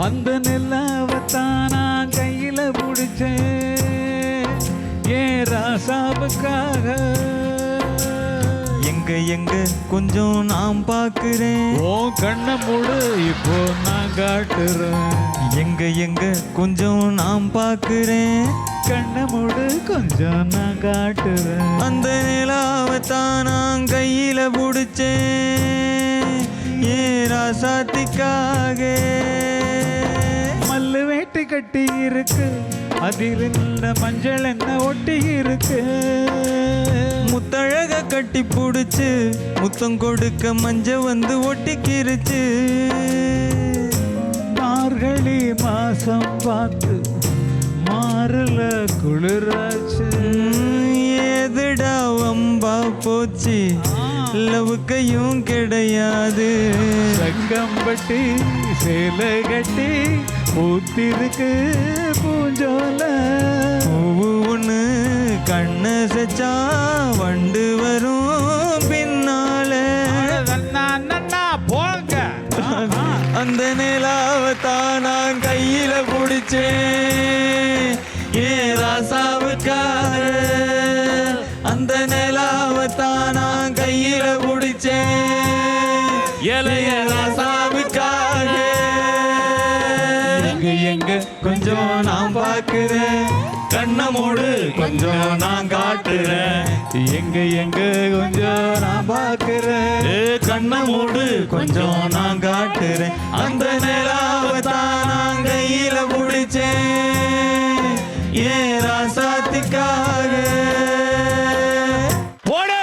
அந்த நிலாவத்தான் நான் கையில பிடிச்சேன். ஏன் ராசாவுக்காக? எங்க எங்க? கொஞ்சம் நான் பார்க்கிறேன். ஓ கண்ணை மூடு இப்போ நான் காட்டுறேன். எங்க எங்க? கொஞ்சம் நான் பார்க்கிறேன். கண்ணை மூடு கொஞ்சம் நான் காட்டுறேன். அந்த நிலாவை தான் நான் கையில பிடிச்சேன். ஏ ராசாத்திக்காக? இருக்கு. அதில் இந்த மஞ்சள் என்ன ஒட்டி இருக்கு? முத்தழக கட்டி பிடிச்சு முத்தம் கொடுக்க மஞ்ச வந்து ஒட்டிக்கிருச்சு. மார்கழி மாசம் பார்த்து மாறுல குளிராச்சு. ஏதுடா வம்பா போச்சு? லவுக்கையும் கிடையாது. சங்கம்பட்டி சேலை கட்டி பூத்திருக்கு பூஞ்சோல. பூவு ஒண்ணு கண்ணு சச்சா வண்டு வரும் பின்னால. போங்க. அந்த நிலாவை தான் நான் கையில பிடிச்சேன். ஏ ராசாவுக்காக உழைச்சேன் இளைய ராசாவுக்காக எங்க எங்க கொஞ்சம் நான் பார்க்கிறேன். கண்ணமோடு கொஞ்சம் நான் காட்டுறேன். எங்க எங்க கொஞ்சம் நான் பார்க்கிறேன். கண்ணமோடு கொஞ்சம் நான் காட்டுறேன். அந்த நிலாவை தான் நான் கையில பிடிச்சேன். ஏ ராசாத்துக்காக போடு